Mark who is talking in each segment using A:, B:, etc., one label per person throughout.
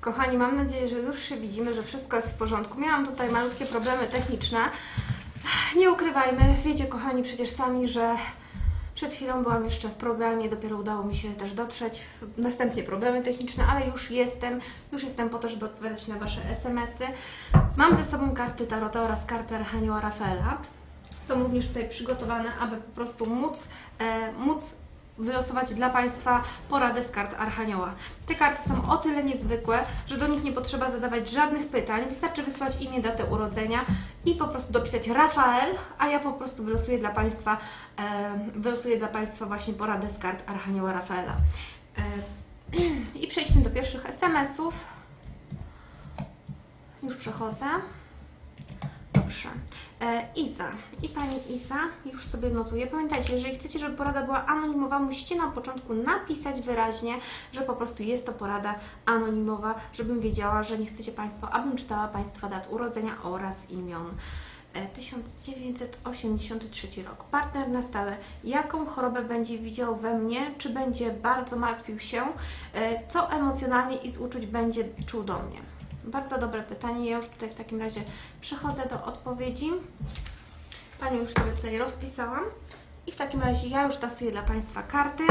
A: Kochani, mam nadzieję, że już się widzimy, że wszystko jest w porządku. Miałam tutaj malutkie problemy techniczne. Nie ukrywajmy, wiecie kochani przecież sami, że przed chwilą byłam jeszcze w programie, dopiero udało mi się też dotrzeć. Następnie problemy techniczne, ale już jestem, już jestem po to, żeby odpowiadać na Wasze SMS-y. Mam ze sobą karty Tarota oraz kartę Archanioła Rafaela. Są również tutaj przygotowane, aby po prostu móc, e, móc wylosować dla Państwa poradę z kart Archanioła. Te karty są o tyle niezwykłe, że do nich nie potrzeba zadawać żadnych pytań, wystarczy wysłać imię, datę urodzenia i po prostu dopisać Rafael, a ja po prostu wylosuję dla Państwa, e, wylosuję dla Państwa właśnie poradę z kart Archanioła Rafaela. E, I przejdźmy do pierwszych SMS-ów. Już przechodzę. Dobrze. E, Iza. I Pani Iza już sobie notuję. Pamiętajcie, jeżeli chcecie, żeby porada była anonimowa, musicie na początku napisać wyraźnie, że po prostu jest to porada anonimowa, żebym wiedziała, że nie chcecie Państwo, abym czytała Państwa dat urodzenia oraz imion. E, 1983 rok. Partner na stałe. Jaką chorobę będzie widział we mnie? Czy będzie bardzo martwił się? E, Co emocjonalnie i z uczuć będzie czuł do mnie? Bardzo dobre pytanie. Ja już tutaj w takim razie przechodzę do odpowiedzi. Panią już sobie tutaj rozpisałam. I w takim razie ja już tasuję dla Państwa karty.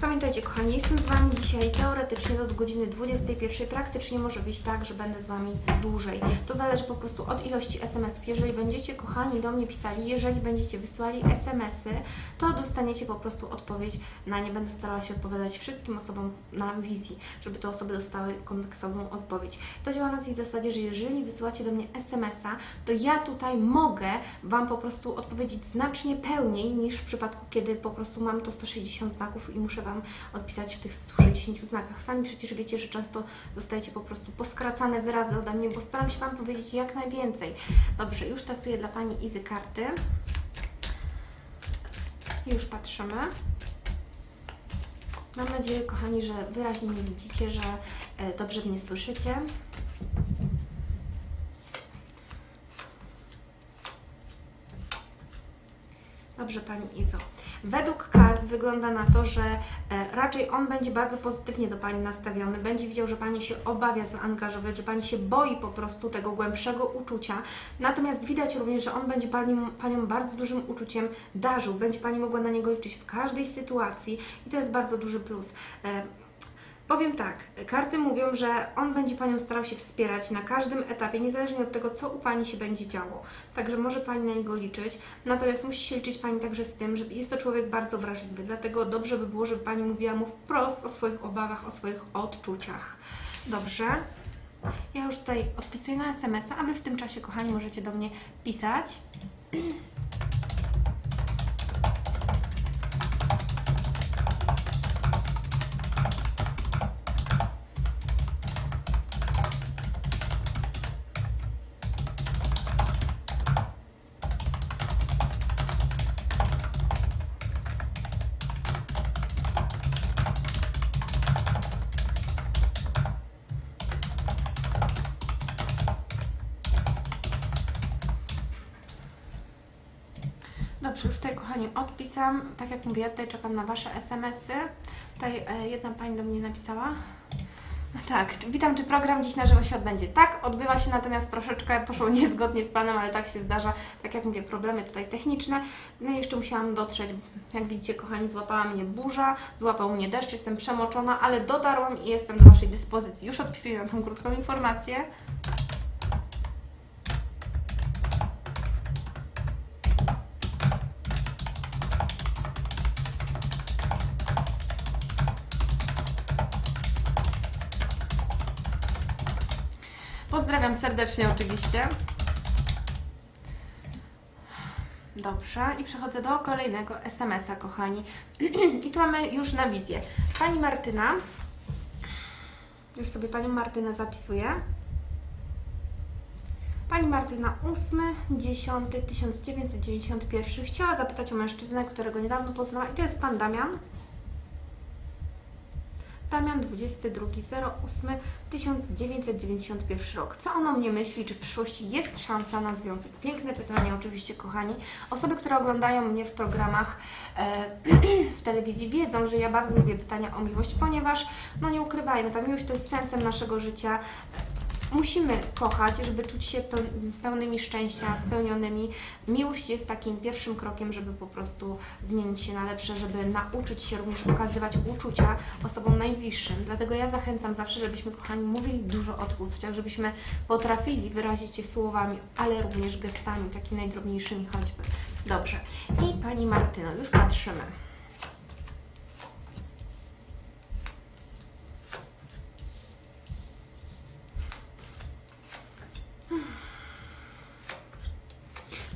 A: Pamiętajcie, kochani, jestem z Wami dzisiaj teoretycznie do godziny 21. Praktycznie może być tak, że będę z Wami dłużej. To zależy po prostu od ilości SMS-ów. Jeżeli będziecie, kochani, do mnie pisali, jeżeli będziecie wysłali SMS-y, to dostaniecie po prostu odpowiedź na nie. Będę starała się odpowiadać wszystkim osobom na wizji, żeby te osoby dostały kompleksową odpowiedź. To działa na tej zasadzie, że jeżeli wysyłacie do mnie SMS-a, to ja tutaj mogę Wam po prostu odpowiedzieć znacznie pełniej niż w przypadku, kiedy po prostu mam to 160 znaków i muszę Wam odpisać w tych 160 znakach. Sami przecież wiecie, że często dostajecie po prostu poskracane wyrazy ode mnie, bo staram się Wam powiedzieć jak najwięcej. Dobrze, już tasuję dla Pani Izy karty. Już patrzymy. Mam nadzieję, kochani, że wyraźnie mnie widzicie, że e, dobrze mnie słyszycie. Dobrze, Pani Izo. Według kart wygląda na to, że e, raczej on będzie bardzo pozytywnie do Pani nastawiony, będzie widział, że Pani się obawia zaangażować, że Pani się boi po prostu tego głębszego uczucia. Natomiast widać również, że on będzie Panią, Panią bardzo dużym uczuciem darzył, będzie Pani mogła na niego liczyć w każdej sytuacji i to jest bardzo duży plus. Powiem tak, karty mówią, że on będzie Panią starał się wspierać na każdym etapie, niezależnie od tego, co u Pani się będzie działo. Także może Pani na niego liczyć, natomiast musi się liczyć Pani także z tym, że jest to człowiek bardzo wrażliwy, dlatego dobrze by było, żeby Pani mówiła mu wprost o swoich obawach, o swoich odczuciach. Dobrze? Ja już tutaj odpisuję na SMS-a, a Wy w tym czasie, kochani, możecie do mnie pisać. Odpisam. Tak jak mówię, tutaj czekam na Wasze SMS-y. Tutaj e, jedna Pani do mnie napisała. Tak, czy- witam, czy program dziś na żywo się odbędzie? Tak, odbywa się, natomiast troszeczkę poszło niezgodnie z planem, ale tak się zdarza. Tak jak mówię, problemy tutaj techniczne. No i jeszcze musiałam dotrzeć, jak widzicie kochani, złapała mnie burza, złapał mnie deszcz, jestem przemoczona, ale dotarłam i jestem do Waszej dyspozycji. Już odpisuję na tą krótką informację. Pozdrawiam serdecznie oczywiście. Dobrze, i przechodzę do kolejnego SMS-a, kochani. I tu mamy już na wizję. Pani Martyna, już sobie Panią Martynę zapisuję. Pani Martyna 8.10.1991 chciała zapytać o mężczyznę, którego niedawno poznała i to jest Pan Damian. Damian 22.08.1991 rok. Co on o mnie myśli? Czy w przyszłości jest szansa na związek? Piękne pytanie oczywiście, kochani. Osoby, które oglądają mnie w programach e, w telewizji wiedzą, że ja bardzo lubię pytania o miłość, ponieważ, no nie ukrywajmy, ta miłość to jest sensem naszego życia musimy kochać, żeby czuć się pełnymi szczęścia, spełnionymi. Miłość jest takim pierwszym krokiem, żeby po prostu zmienić się na lepsze, żeby nauczyć się również okazywać uczucia osobom najbliższym. Dlatego ja zachęcam zawsze, żebyśmy, kochani, mówili dużo o tych uczuciach, żebyśmy potrafili wyrazić je słowami, ale również gestami, takimi najdrobniejszymi choćby. Dobrze. I Pani Martyno, już patrzymy.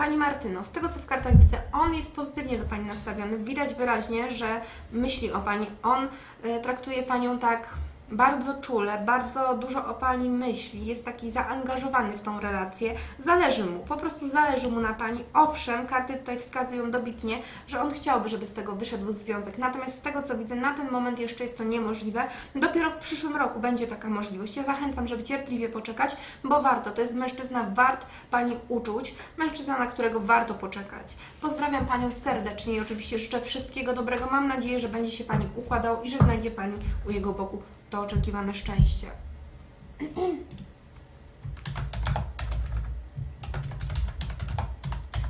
A: Pani Martyno, z tego co w kartach widzę, on jest pozytywnie do Pani nastawiony. Widać wyraźnie, że myśli o Pani. On y, traktuje Panią tak bardzo czule, bardzo dużo o Pani myśli, jest taki zaangażowany w tą relację, zależy mu, po prostu zależy mu na Pani. Owszem, karty tutaj wskazują dobitnie, że on chciałby, żeby z tego wyszedł związek, natomiast z tego co widzę, na ten moment jeszcze jest to niemożliwe. Dopiero w przyszłym roku będzie taka możliwość. Ja zachęcam, żeby cierpliwie poczekać, bo warto, to jest mężczyzna wart Pani uczuć, mężczyzna, na którego warto poczekać. Pozdrawiam Panią serdecznie i oczywiście życzę wszystkiego dobrego. Mam nadzieję, że będzie się Pani układał i że znajdzie Pani u jego boku to oczekiwane szczęście.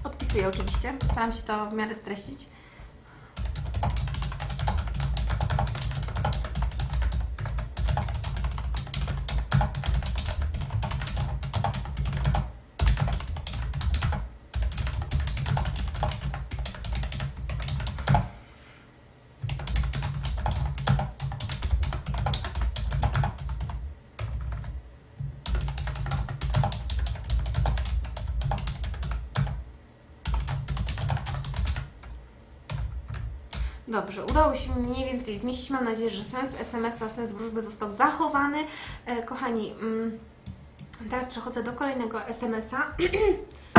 A: Odpisuję oczywiście, staram się to w miarę streścić. Dobrze, udało się mniej więcej zmieścić. Mam nadzieję, że sens SMS-a, sens wróżby został zachowany. E, kochani, mm, teraz przechodzę do kolejnego SMS-a.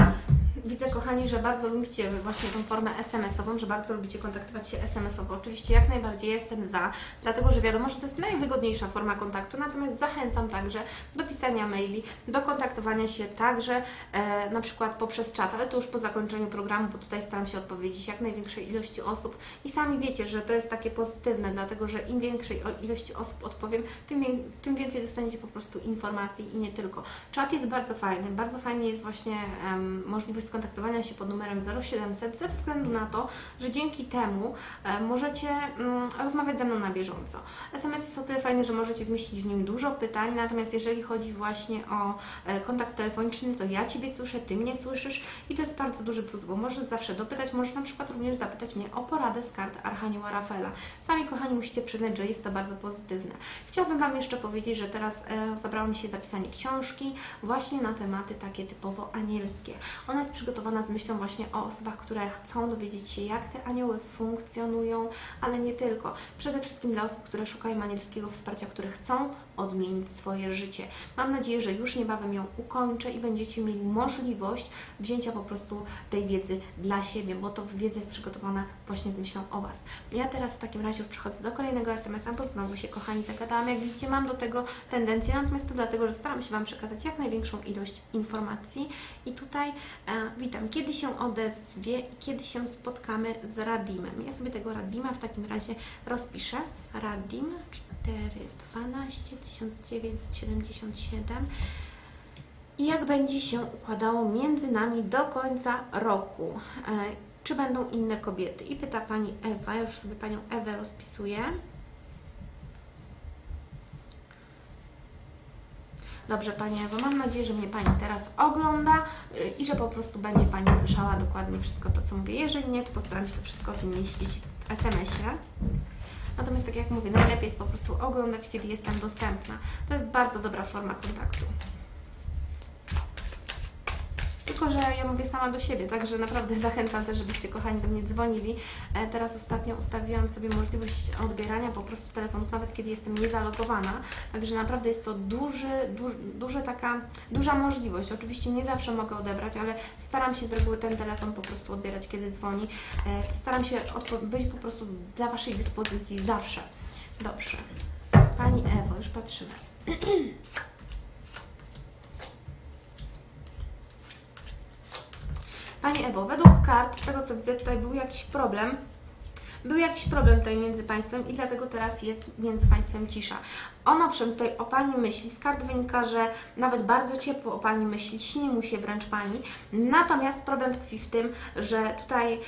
A: Widzę, kochani, że bardzo lubicie właśnie tą formę SMS-ową, że bardzo lubicie kontaktować się SMS-owo. Oczywiście jak najbardziej jestem za, dlatego że wiadomo, że to jest najwygodniejsza forma kontaktu, natomiast zachęcam także do pisania maili, do kontaktowania się także e, na przykład poprzez czat, ale to już po zakończeniu programu, bo tutaj staram się odpowiedzieć jak największej ilości osób i sami wiecie, że to jest takie pozytywne, dlatego że im większej ilości osób odpowiem, tym, tym więcej dostaniecie po prostu informacji i nie tylko. Czat jest bardzo fajny, bardzo fajnie jest właśnie um, możliwość skontaktowania się pod numerem 0700 ze względu na to, że dzięki temu e, możecie mm, rozmawiać ze mną na bieżąco. SMS jest o tyle fajny, że możecie zmieścić w nim dużo pytań, natomiast jeżeli chodzi właśnie o e, kontakt telefoniczny, to ja Ciebie słyszę, Ty mnie słyszysz i to jest bardzo duży plus, bo możesz zawsze dopytać, możesz na przykład również zapytać mnie o poradę z kart Archanioła Rafaela. Sami kochani musicie przyznać, że jest to bardzo pozytywne. Chciałabym Wam jeszcze powiedzieć, że teraz e, zabrało mi się zapisanie książki właśnie na tematy takie typowo anielskie. Ona jest przygotowana z myślą właśnie o osobach, które chcą dowiedzieć się, jak te anioły funkcjonują, ale nie tylko. Przede wszystkim dla osób, które szukają anielskiego wsparcia, które chcą odmienić swoje życie. Mam nadzieję, że już niebawem ją ukończę i będziecie mieli możliwość wzięcia po prostu tej wiedzy dla siebie, bo to wiedza jest przygotowana właśnie z myślą o Was. Ja teraz w takim razie przechodzę do kolejnego SMS-a, bo znowu się kochani zagadałam. Jak widzicie, mam do tego tendencję, natomiast to dlatego, że staram się Wam przekazać jak największą ilość informacji i tutaj e, witam, kiedy się odezwie kiedy się spotkamy z Radimem. Ja sobie tego Radima w takim razie rozpiszę. Radim 412 1977 i jak będzie się układało między nami do końca roku. E, czy będą inne kobiety? I pyta Pani Ewa, już sobie Panią Ewę rozpisuję. Dobrze, Pani Ewo, mam nadzieję, że mnie Pani teraz ogląda y, i że po prostu będzie Pani słyszała dokładnie wszystko to, co mówię. Jeżeli nie, to postaram się to wszystko wymieścić w SMS-ie. Natomiast tak jak mówię, najlepiej jest po prostu oglądać, kiedy jestem dostępna. To jest bardzo dobra forma kontaktu. Że ja mówię sama do siebie, także naprawdę zachęcam też, żebyście kochani do mnie dzwonili. E, teraz ostatnio ustawiłam sobie możliwość odbierania po prostu telefonów, nawet kiedy jestem niezalogowana. Także naprawdę jest to duży, duży, duży taka, duża możliwość. Oczywiście nie zawsze mogę odebrać, ale staram się z reguły ten telefon po prostu odbierać, kiedy dzwoni. E, staram się być po prostu dla Waszej dyspozycji zawsze. Dobrze. Pani Ewo, już patrzymy. Pani Ewo, według kart, z tego co widzę, tutaj był jakiś problem. Był jakiś problem tutaj między Państwem i dlatego teraz jest między Państwem cisza. On owszem tutaj o Pani myśli, z kart wynika, że nawet bardzo ciepło o Pani myśli, śni mu się wręcz Pani. Natomiast problem tkwi w tym, że tutaj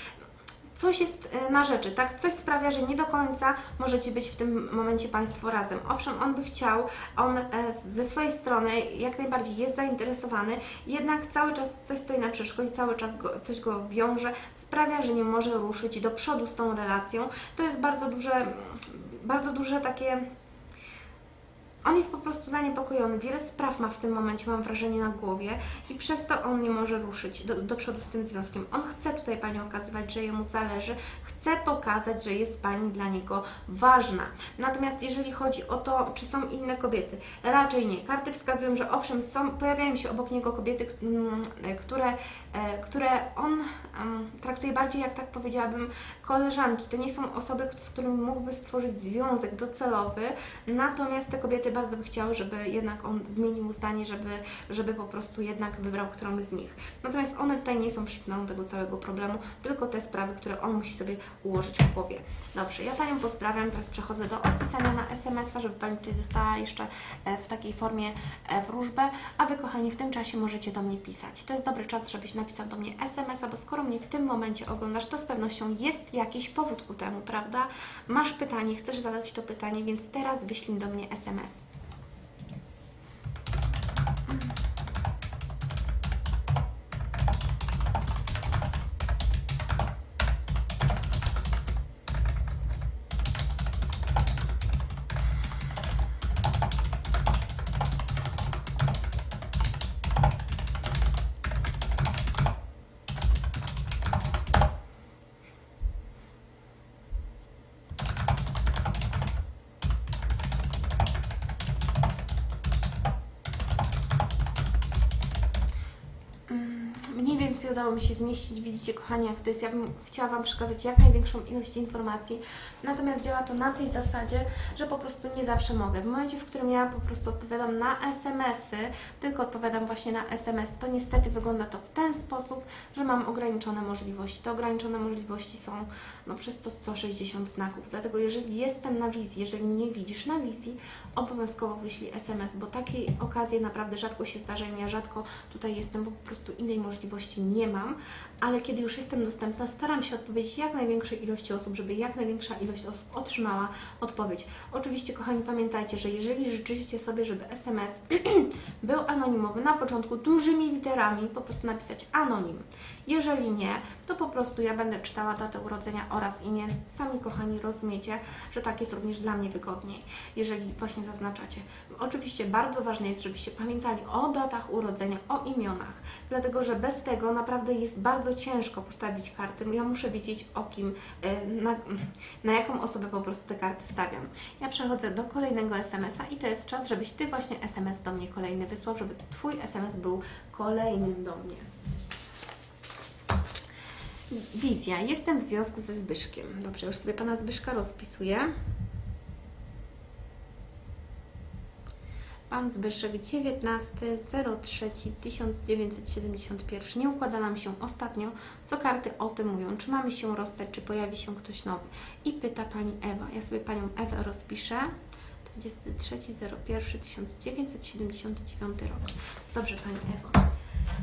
A: coś jest e, na rzeczy, tak? Coś sprawia, że nie do końca możecie być w tym momencie Państwo razem. Owszem, on by chciał, on e, ze swojej strony jak najbardziej jest zainteresowany, jednak cały czas coś stoi na przeszkodzie, cały czas go, coś go wiąże, sprawia, że nie może ruszyć do przodu z tą relacją. To jest bardzo duże, bardzo duże takie on jest po prostu zaniepokojony, wiele spraw ma w tym momencie, mam wrażenie, na głowie i przez to on nie może ruszyć do, do przodu z tym związkiem. On chce tutaj Pani okazywać, że jemu zależy, chce pokazać, że jest Pani dla niego ważna. Natomiast jeżeli chodzi o to, czy są inne kobiety, raczej nie. Karty wskazują, że owszem, są, pojawiają się obok niego kobiety, mm, które, e, które on traktuje bardziej, jak tak powiedziałabym, koleżanki. To nie są osoby, z którymi mógłby stworzyć związek docelowy, natomiast te kobiety bardzo by chciały, żeby jednak on zmienił zdanie, żeby, żeby po prostu jednak wybrał którąś z nich. Natomiast one tutaj nie są przyczyną tego całego problemu, tylko te sprawy, które on musi sobie ułożyć w głowie. Dobrze, ja Panią pozdrawiam, teraz przechodzę do odpisania na SMS-a, żeby Pani tutaj dostała jeszcze e, w takiej formie e, wróżbę, a Wy, kochani, w tym czasie możecie do mnie pisać. To jest dobry czas, żebyś napisał do mnie SMS-a, bo skoro mnie w tym momencie oglądasz, to z pewnością jest jakiś powód ku temu, prawda? Masz pytanie, chcesz zadać to pytanie, więc teraz wyślij do mnie SMS. Więcej udało mi się zmieścić. Widzicie, kochani, jak to jest. Ja bym chciała Wam przekazać jak największą ilość informacji, natomiast działa to na tej zasadzie, że po prostu nie zawsze mogę. W momencie, w którym ja po prostu odpowiadam na SMS-y, tylko odpowiadam właśnie na SMS, to niestety wygląda to w ten sposób, że mam ograniczone możliwości. Te ograniczone możliwości są no, przez to 160 znaków. Dlatego jeżeli jestem na wizji, jeżeli nie widzisz na wizji, obowiązkowo wyślij SMS, bo takiej okazji naprawdę rzadko się zdarzają. Ja rzadko tutaj jestem, bo po prostu innej możliwości nie mam, ale kiedy już jestem dostępna, staram się odpowiedzieć jak największej ilości osób, żeby jak największa ilość osób otrzymała odpowiedź. Oczywiście, kochani, pamiętajcie, że jeżeli życzycie sobie, żeby SMS był anonimowy, na początku dużymi literami po prostu napisać anonim. Jeżeli nie, to po prostu ja będę czytała datę urodzenia oraz imię. Sami, kochani, rozumiecie, że tak jest również dla mnie wygodniej, jeżeli właśnie zaznaczacie. Oczywiście bardzo ważne jest, żebyście pamiętali o datach urodzenia, o imionach, dlatego że bez tego naprawdę jest bardzo ciężko postawić karty. Ja muszę wiedzieć o kim, e, na, na jaką osobę po prostu te karty stawiam. Ja przechodzę do kolejnego SMS-a i to jest czas, żebyś Ty właśnie SMS do mnie kolejny wysłał, żeby Twój SMS był kolejnym do mnie. Wizja. Jestem w związku ze Zbyszkiem. Dobrze, już sobie Pana Zbyszka rozpisuję. Pan Zbyszek 19.03.1971. Nie układa nam się ostatnio, co karty o tym mówią. Czy mamy się rozstać, czy pojawi się ktoś nowy? I pyta Pani Ewa. Ja sobie Panią Ewę rozpiszę. 23.01.1979 rok. Dobrze Pani Ewo.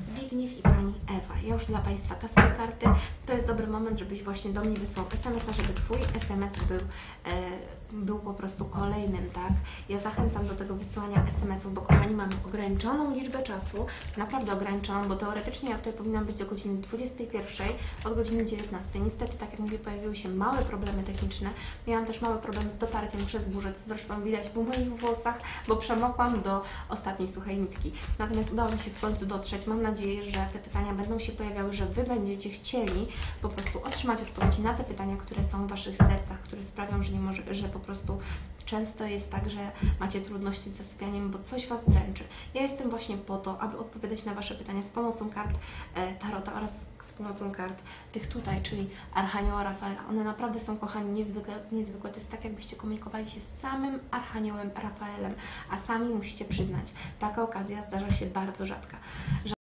A: Zbigniew i Pani Ewa. Ja już dla Państwa tasuję karty. To jest dobry moment, żebyś właśnie do mnie wysłał SMS-a, żeby Twój SMS był... E, był po prostu kolejnym, tak? Ja zachęcam do tego wysyłania SMS-ów, bo kochani, mamy ograniczoną liczbę czasu, naprawdę ograniczoną, bo teoretycznie ja tutaj powinnam być do godziny 21, od godziny 19. Niestety, tak jak mówię, pojawiły się małe problemy techniczne. Miałam też mały problem z dotarciem przez burzę, co zresztą widać po moich włosach, bo przemokłam do ostatniej suchej nitki. Natomiast udało mi się w końcu dotrzeć. Mam nadzieję, że te pytania będą się pojawiały, że Wy będziecie chcieli po prostu otrzymać odpowiedzi na te pytania, które są w Waszych sercach, które sprawią, że nie może, że po po prostu często jest tak, że macie trudności z zasypianiem, bo coś Was dręczy. Ja jestem właśnie po to, aby odpowiadać na Wasze pytania z pomocą kart e, Tarota oraz z pomocą kart tych tutaj, czyli Archanioła Rafaela. One naprawdę są, kochani, niezwykle, niezwykłe. To jest tak, jakbyście komunikowali się z samym Archaniołem Rafaelem, a sami musicie przyznać, taka okazja zdarza się bardzo rzadka.